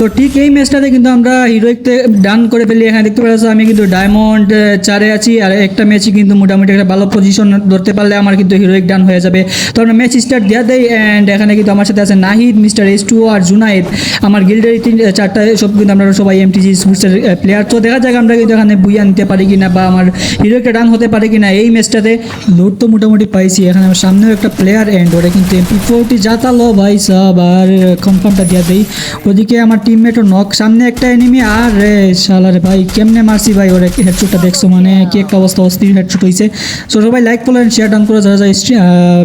তো ঠিক এই ম্যাচটাতে কিন্তু আমরা হিরোইকতে ডান করে ফেলি। এখানে দেখতে পাচ্ছ, আমি কিন্তু ডায়মন্ড চারে আছি। আর একটা ম্যাচই কিন্তু মোটামুটি একটা ভালো পজিশন ধরতে পারলে আমার কিন্তু হিরোইক ডান হয়ে যাবে। তো আমরা ম্যাচ স্টার্ট দেওয়া দেয় অ্যান্ড এখানে কিন্তু আমার সাথে আছে নাহিদ, মিস্টার এস টু আর জুনাইদ আমার গিল্ডের তিন চারটা সব কিন্তু আমরা সবাই এমটিজি স্পোর্টসের প্লেয়ার তো দেখা যাক আমরা কিন্তু এখানে বুইয়া নিতে পারি কিনা বা আমার হিরোইকটা ডান হতে পারে কিনা। এই ম্যাচটাতে লোড তো মোটামুটি পাইছি। এখানে আমার সামনেও একটা প্লেয়ার অ্যান্ড ওরা কিন্তু এমপি ফোরটি জাতালো ভাই সব। আর কনফার্মটা দেওয়া দেই। ওদিকে আমার টিমমেটও নক সামনে একটা এনিমি আর রে শালারে ভাই কেমনে মারছি ভাই ওরা হেডশুটটা দেখছ মানে? কি একটা অবস্থা অস্থির হেডশুট হয়েছে সো সবাই লাইক করলেন শেয়ার ডান করে যারা যারা স্ট্রিম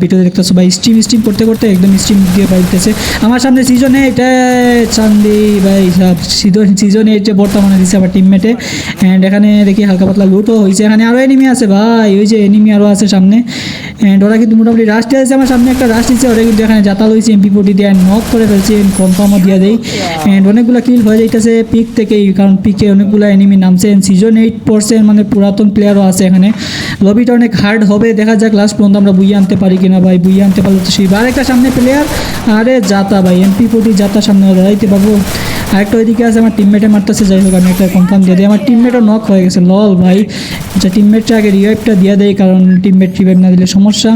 ভিডিও দেখতেছো ভাই স্ট্রিম স্ট্রিম করতে করতে একদম স্ট্রিম দিয়ে বাইতেছে আমার সামনে সিজনে এটা চান্দি ভাই সব সিজন সিজনে যে বর্তমানে দিচ্ছে আমার টিমমেটে অ্যান্ড এখানে দেখি হালকা পাতলা লুটও হয়েছে এখানে আরও এনিমি আছে ভাই ওই যে এনিমি আরও আছে সামনে। অ্যান্ড ওরা কিন্তু মোটামুটি রাশ আছে আমার সামনে একটা রাশ দিচ্ছে ওরা কিন্তু এখানে জাতাল হয়েছে এমপি ফোর্টি দিয়ে নক করে ফেলছে কনফার্মও দিয়ে দেয় অ্যান্ড অনেকগুলো কিল হয়ে যাইতেছে পিক থেকেই, কারণ পিকে অনেকগুলো এনিমি নামছে। সিজন এইট পার্সেন্ট মানে পুরাতন প্লেয়ারও আছে এখানে। লবিটা অনেক হার্ড হবে, দেখা যাক লাস্ট পর্যন্ত আমরা বুইয়ে আনতে পারি কিনা ভাই বুইয়ে আনতে পারলে তো সেই। আরেকটা সামনে প্লেয়ার আরে জাতা ভাই এমপি ফোর্টি জাতা সামনে দাঁড়াইতে পারব। আরেকটা ওইদিকে আছে, আমার টিমমেটে মারতেছে, যাই হোক, আমি একটা কনফার্ম দিয়ে দিই। আমার টিমমেটও নক হয়ে গেছে লল ভাই। আচ্ছা টিমমেটটা আগে রিভাইভটা দিয়ে দেয় কারণ টিমমেট রিভাইভ না দিলে সমস্যা।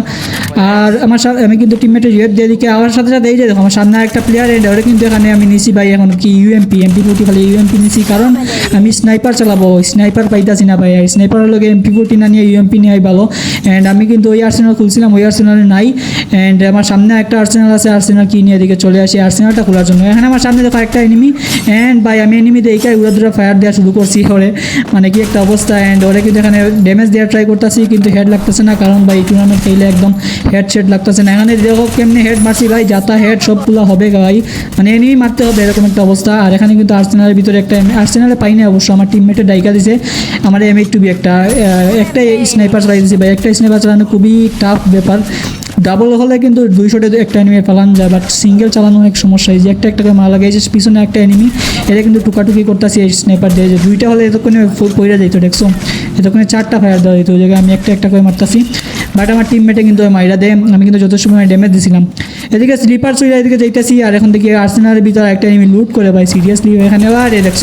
আর আমার সাথে আমি কিন্তু টিমমেটের রিভাইভ দিয়ে দিকে আমার সাথে সাথে এই যে দেখো, আমার সামনে একটা প্লেয়ার এন্ড ওরা কিন্তু এখানে আমি নিছি ভাই, এখন কি ইউএমপি এমপি ফোর্টি খালি ইউএমপি নিছি, কারণ আমি স্নাইপার চালাবো স্নাইপার পাইতাছি না ভাই স্নাইপারের লগে এমপি ফোর্টি না নিয়ে ইউএমপি নিয়ে ভালো। অ্যান্ড আমি কিন্তু ওই আর্সেনাল খুলছিলাম, ওই আর্সেনালে নাই। অ্যান্ড আমার সামনে একটা আর্সেনাল আছে আর্সেনাল কি নিয়ে এদিকে চলে আসি আর্সেনালটা খোলার জন্য। এখানে আমার সামনে দেখো একটা এনিমি অ্যান্ড ভাই, আমি এনিমি দেখে উড়া দুরা ফায়ার দেওয়া শুরু করছি ওরে। মানে কি একটা অবস্থা। অ্যান্ড ওরা কিন্তু এখানে ড্যামেজ দেওয়ার ট্রাই করতেছি, কিন্তু হেড লাগতেছে না, কারণ ভাই টুর্নামেন্ট খেলে একদম হেড সেট লাগতেছে না। এখানে দেখো কেমনি হেড মারছি ভাই যাতা হেড সবগুলো হবে ভাই মানে এনিমি মারতে হবে এরকম একটা অবস্থা। আর এখানে কিন্তু আর্সেনালের ভিতরে একটা আর্সেনালে পাইনি অবশ্য আমার টিমমেটের ডাইকা দিছে। আমার এম টু বি একটা একটা স্নাইপার চালাই দিয়েছি ভাই। একটা স্নাইপার চালানো খুবই টাফ ব্যাপার। ডাবল হলে কিন্তু দুইশোটে একটা এনিমি ফালান যায় বাট সিঙ্গেল চালানো অনেক সমস্যা। এই যে একটা একটা করে মারা লাগে যে পিছনে একটা এনিমি এটা কিন্তু টুকাটুকি করতেছি এই স্নাইপার দিয়ে। যে দুইটা হলে এতক্ষণে পইরা যাইতো দেখছ? এতক্ষণে চারটা ফায়ার দেওয়া যেত ওই জায়গায় আমি একটা একটা করে মারতাছি। বাট আমার টিমমেটে কিন্তু মাইরা দেয়, আমি কিন্তু যথেষ্ট পরিমাণে ড্যামেজ দিছিলাম। এদিকে স্লিপার সুইরা এদিকে যাইতেছি, আর এখন দেখি আর্সেনালের ভিতরে একটা আমি লুট করে ভাই সিরিয়াসলি এখানে আরে দেখছ,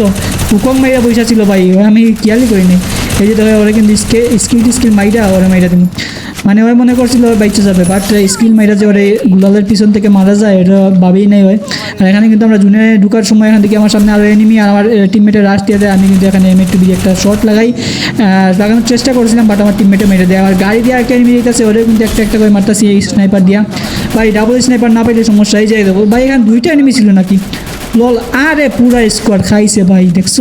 হুকম মাইরা পয়সা ছিল ভাই, আমি খেয়ালই করিনি। এই যে দেখো, ওরা কিন্তু স্কিল স্কিল মাইরা ওরা মাইরা দিন মানে ওই মনে করছিল বাইচে যাবে বাট স্কিল মাইরা যে ওরে গুলালের পিছন থেকে মারা যায়, এটা ভাবেই নেই হয় আর এখানে কিন্তু আমরা জুনে ঢুকার সময় এখান থেকে আমার সামনে আরও এনিমি আর আমার টিমমেটের রাশ দিয়ে দেয়, আমি কিন্তু এখানে এম একটু একটা শর্ট লাগাই। লাগানোর চেষ্টা করেছিলাম বাট আমার টিমমেটে মেরে দেয়। আর গাড়ি দিয়ে একটা এনিমি দিতেছে ওরে কিন্তু একটা একটা করে মারতেছি এই স্নাইপার দিয়া। ভাই ডাবল স্নাইপার না পাইলে সমস্যা, এই যাই দেবো ভাই, এখানে দুইটা এনিমি ছিল নাকি? লল, আরে পুরা স্কোয়াড খাইছে ভাই, দেখছ?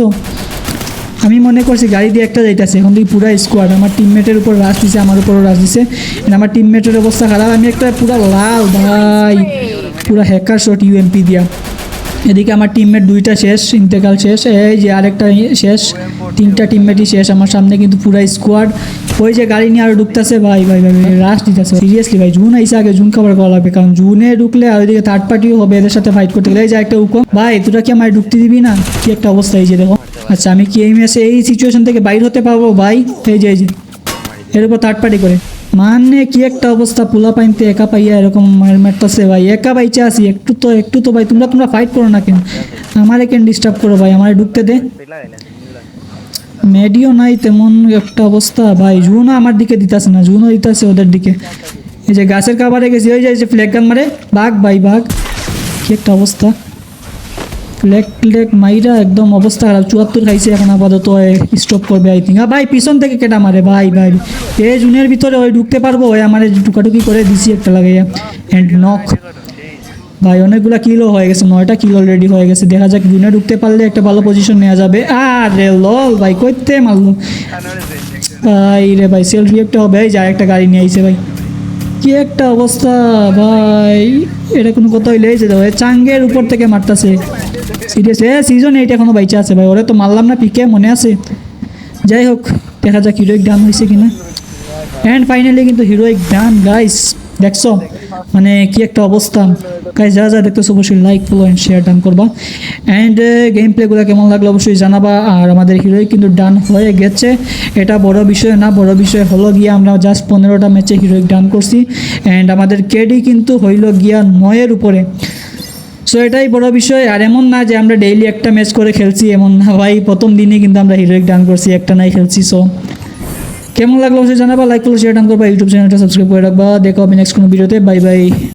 আমি মনে করছি গাড়ি দিয়ে একটা যাইতেছে এখন থেকে পুরা স্কোয়াড আমার টিমমেটের উপর রাশ দিছে, আমার উপরও রাশ দিছে। আমার টিমমেটের অবস্থা খারাপ। আমি একটা পুরা লাল, ভাই, পুরা হ্যাকার শট ইউএমপি দিয়া। এদিকে আমার টিমমেট দুইটা শেষ ইন্তেকাল শেষ, এই যে আরেকটা শেষ, তিনটা টিমমেটই শেষ। আমার সামনে কিন্তু পুরা স্কোয়াড ওই যে গাড়ি নিয়ে আরও ঢুকতেছে, ভাই ভাই ভাই রাশ দিতেছে। সিরিয়াসলি ভাই, জুন আইসে আগে, জুন খাবার করা লাগবে। কারণ জুনে ঢুকলে আর ওইদিকে থার্ড পার্টিও হবে, এদের সাথে ফাইট করতে গেলে। এই যে একটা উকম ভাই, তোরা কি আমার ঢুকতে দিবি না? কি একটা অবস্থা এই যে, দেখো। আচ্ছা আমি কি এই ম্যাচে এই সিচুয়েশন থেকে বাইর হতে পারব? ভাই, এই যে এই যে। এর থার্ড পার্টি করে। মানে কি একটা অবস্থা পোলা পাইনতে একা পাইয়া এরকম মার মারতেছে ভাই। একা বাইচে আসি একটু তো একটু তো ভাই, তোমরা তোমরা ফাইট করো না কেন? আমারে কেন ডিস্টার্ব করো ভাই? আমারে ঢুকতে দে। মেডিও নাই, তেমন একটা অবস্থা। ভাই, জুনও আমার দিকে দিতাছে না, জুনও দিতেছে ওদের দিকে। এই যে, গাছের কাবারে গেছি, ওই যে ফ্ল্যাগ গান মারে। বাঘ ভাই, বাঘ। কি একটা অবস্থা। ফ্ল্যাগ ফ্ল্যাগ মাইরা একদম অবস্থা খারাপ। চুয়াত্তর খাইছে এখন আপাতত স্টপ করবে আই থিঙ্ক ভাই, পিছন থেকে কেটা মারে? ভাই ভাই। এ জুনের ভিতরে ওই ঢুকতে পারব, ওই আমার টুকাটুকি করে দিছি একটা লাগাইয়া অ্যান্ড নক ভাই, অনেকগুলো কিলো হয়ে গেছে, নয়টা কিলো অলরেডি হয়ে গেছে। দেখা যাক, জুনে ঢুকতে পারলে একটা ভালো পজিশন নেওয়া যাবে। আরে লল ভাই, কইতে মারলো ভাই রে, ভাই সেলফি একটা হবে। যা, একটা গাড়ি নিয়ে আইছে, ভাই। কি একটা অবস্থা, ভাই। এটা কোনো কথা হইলে যে চাঙ্গের উপর থেকে মারতাছে। সিরিয়াস এ সিজন এইট এখনও বাইচে আছে ভাই, ওরে তো মারলাম না পিকে মনে আছে। যাই হোক, দেখা যাক হিরোইক ডান হয়েছে কিনা। অ্যান্ড ফাইনালি কিন্তু হিরোইক ডান গাইস দেখছ? মানে কি একটা অবস্থা। গাইস যারা যারা দেখতেছো, অবশ্যই like follow and share done করবা। অ্যান্ড গেম প্লেগুলো কেমন লাগল, অবশ্যই জানাবা। আর আমাদের হিরোইক কিন্তু ডান হয়ে গেছে। এটা বড় বিষয় না, বড় বিষয় হলো গিয়ে আমরা জাস্ট পনেরোটা ম্যাচে হিরোইক ডান করছি। অ্যান্ড আমাদের কেডি কিন্তু হইল গিয়া নয়ের উপরে। সো এটাই বড় বিষয়। আর এমন না যে আমরা ডেইলি একটা ম্যাচ করে খেলছি, এমন না ভাই। প্রথম দিনে কিন্তু আমরা হিরোইক ডান করছি, একটা নাই খেলছি সো কেমন লাগল সে জানাবা লাইক করো শেয়ার ডান করবা ইউটিউব চ্যানেলটা সাবস্ক্রাইব করে রাখবা। দেখো হবে নেক্সট কোনো ভিডিওতে বাই বাই